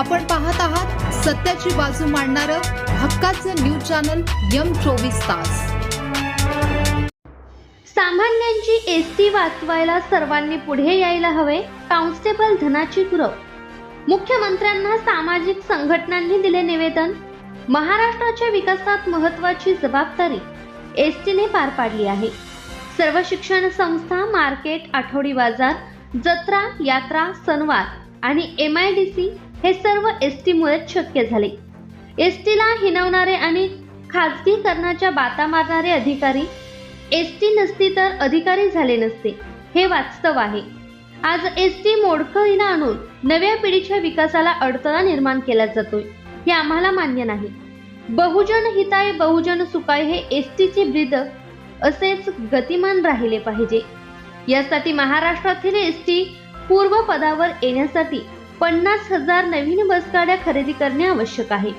आपण पाहत आहात सत्याची बाजू मांडणारं हक्काचं न्यूज चॅनल यम चोवीस तास. सामान्यांची एस टी वाचवायला सर्वांनी पुढे यायला हवे कॉन्स्टेबल धनाची गुरव मुख्यमंत्र्यांना सामाजिक संघटनांनी दिले निवेदन महाराष्ट्राच्या विकासात महत्वाची जबाबदारी एस टीने पार पाडली आहे. सर्व शिक्षण संस्था मार्केट आठवडी बाजार जत्रा यात्रा सणवार आणि एम आय डी सी हे सर्व एस टीमुळेच शक्य झाले. एस टीला हिनवणारे आणि खाजगीकरणाच्या बाता मारणारे अधिकारी एस टी नसती तर अधिकारी झाले नसते हे वास्तव आहे. आज एस टी मोडकळीला आणून नव्या पिढीच्या विकासाला अडथळा निर्माण केला जातोय हे आम्हाला मान्य नाही. बहुजन हिताय बहुजन सुखाय हे एस टीचे ब्रीद असेच गतिमान राहिले पाहिजे. यासाठी महाराष्ट्रातील एस टी पूर्व पदावर येण्यासाठी पन्नास हजार नवीन बसगाड्या खरेदी करणे आवश्यक आहे.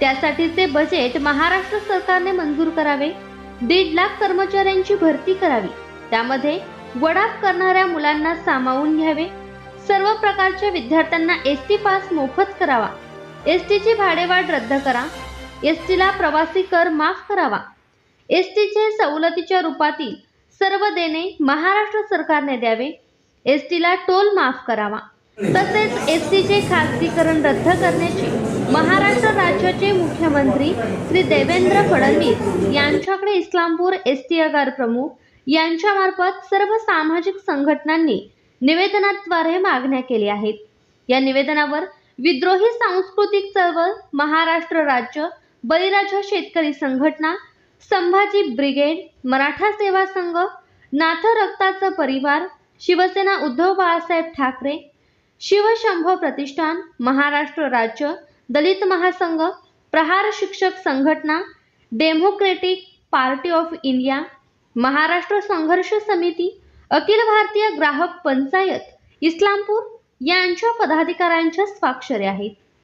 त्यासाठीचे बजेट महाराष्ट्र सरकारने मंजूर करावे. दीड लाख कर्मचाऱ्यांची भरती करावी. त्यामध्ये वडाप करणाऱ्या मुलांना सामावून घ्यावे. सर्व प्रकारच्या विद्यार्थ्यांना एस टी पास मोफत करावा. एस टीची भाडेवाढ रद्द करा. एस टीला प्रवासी कर माफ करावा. एस टीचे सवलतीच्या रूपातील सर्व देणे महाराष्ट्र सरकारने द्यावे. एस टीला टोल माफ करावा. तसेच एस टीचे खासगीकरण रद्द करण्याची महाराष्ट्र राज्याचे मुख्यमंत्री श्री देवेंद्र फडणवीस यांच्याकडे इस्लामपूर एस टी आगार प्रमुख यांच्यामार्फत सर्व सामाजिक संघटनांनी निवेदनाद्वारे मागण्या केल्या आहेत. या निवेदनावर विद्रोही सांस्कृतिक चळवळ महाराष्ट्र राज्य बळीराजा शेतकरी संघटना संभाजी ब्रिगेड मराठा सेवा संघ नाथ रक्ताचा परिवार शिवसेना उद्धव बाळासाहेब ठाकरे शिवशंभ प्रतिष्ठान महाराष्ट्र राज्य दलित महासंघ प्रहार शिक्षक संघटना democratic party of India Maharashtra संघर्ष समिती अखिल भारतीय ग्राहक पंचायत इस्लामपूर यांच्या पदाधिकाऱ्यांच्या स्वाक्षरे आहेत.